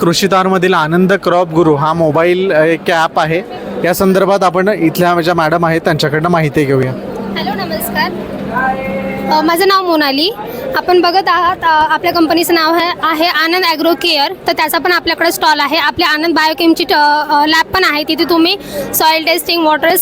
कृषीतारमधील आनंद crop गुरु हा mobile एक app आहे. या संदर्भात आपण इथल्या माझ्या मॅडम आहेत त्यांच्याकडनं माहिती घेऊया. हॅलो नमस्कार. माझं नाव मोनाली. आपण बघत आहात आपल्या कंपनीचं नाव आहे आहे आनंद ॲग्रो केअर तर त्याचा पण आपल्याकडे स्टॉल आहे. आपल्या आनंद बायोकेमची लॅब पण आहे. तिथे तुम्ही soil testing water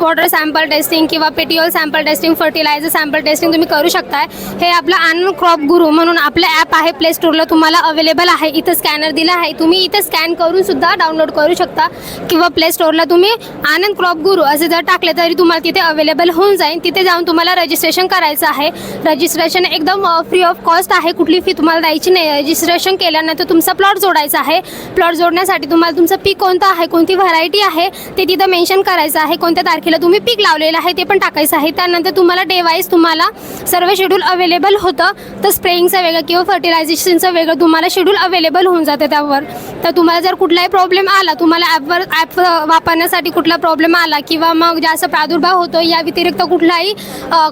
water sample testing किंवा petiole sample testing fertiliser sample testing तुम्ही करू शकताय. हे आपलं आनंद क्रॉप गुरु म्हणून आपलं ॲप आहे. प्ले स्टोरला तुम्हाला अवेलेबल आहे. इथं स्कॅनर दिला आहे. तुम्ही इथं स्कॅन करून सुद्धा डाउनलोड करू शकता. किंवा प्ले स्टोरला तुम्ही आनंद क्रॉप गुरु असे जर टाकले तरी तुम्हाला तिथे अवेलेबल होऊन जाईल. तिथे जाऊन तुम्हाला रजिस्ट्रेशन करायचं आहे. रजिस्ट्रेशन एकदम फ्री ऑफ कॉस्ट आहे कुठली फी तुम्हाला द्यायची नाही रजिस्ट्रेशन केल्यानंतर तुमचा प्लॉट जोडायचा आहे. प्लॉट जोडण्यासाठी तुम्हाला तुमचं पीक कोणतं आहे कोणती व्हरायटी आहे ते तिथं मेन्शन करायचं आहे. कोणत्या तारखेला तुम्ही पीक लावलेलं आहे ते पण टाकायचं आहे. त्यानंतर तुम्हाला डे वाईज तुम्हाला सर्व शेड्यूल अवेलेबल होतं. तर स्प्रेइंगचं वेगळं किंवा फर्टिलायझेशनचं वेगळं तुम्हाला शेड्यूल अवेलेबल होऊन जातं त्यावर. तर तुम्हाला जर कुठलाही प्रॉब्लेम आला तुम्हाला ॲपवर ॲप वापरण्यासाठी कुठला प्रॉब्लेम आला किंवा मग जास्त प्रादुर्भाव होतो या व्यतिरिक्त कुठलाही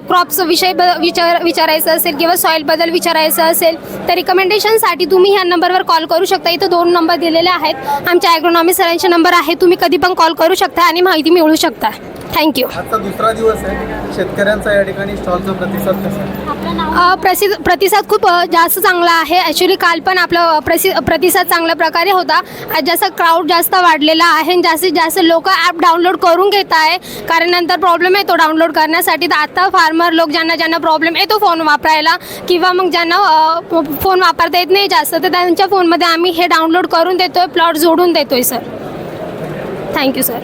क्रॉप्स विषय ब विचार विचारायचं असेल किंवा सॉईलबद्दल विचारायचं असेल तर रिकमेंडेशनसाठी तुम्ही ह्या नंबरवर कॉल करू शकता. इथं दोन नंबर दिलेले आहेत. आमच्या ॲग्रोनॉमी सरांचे नंबर आहे. तुम्ही कधी पण कॉल करू शकता आणि माहिती मिळवू शकता. थँक्यू आजचा दुसरा दिवस आहे. शेतकऱ्यांचा या ठिकाणी स्टॉलचा प्रतिसाद कसा आहे? प्रसि प्रतिसाद खूप जास्त चांगला आहे. ॲक्च्युली काल पण आपलं प्रसि प्रतिसाद चांगल्या प्रकारे होता. आज जास्त क्राऊड जास्त वाढलेला आहे आणि जास्तीत जास्त लोक ॲप डाउनलोड करून घेत आहे. कारण नंतर प्रॉब्लेम येतो डाउनलोड करण्यासाठी. तर आता फार्मर लोक ज्यांना ज्यांना प्रॉब्लेम येतो फोन वापरायला किंवा मग ज्यांना फोन वापरता येत नाही जास्त तर त्यांच्या फोनमध्ये आम्ही हे डाउनलोड करून देतोय प्लॉट जोडून देतोय सर थँक्यू सर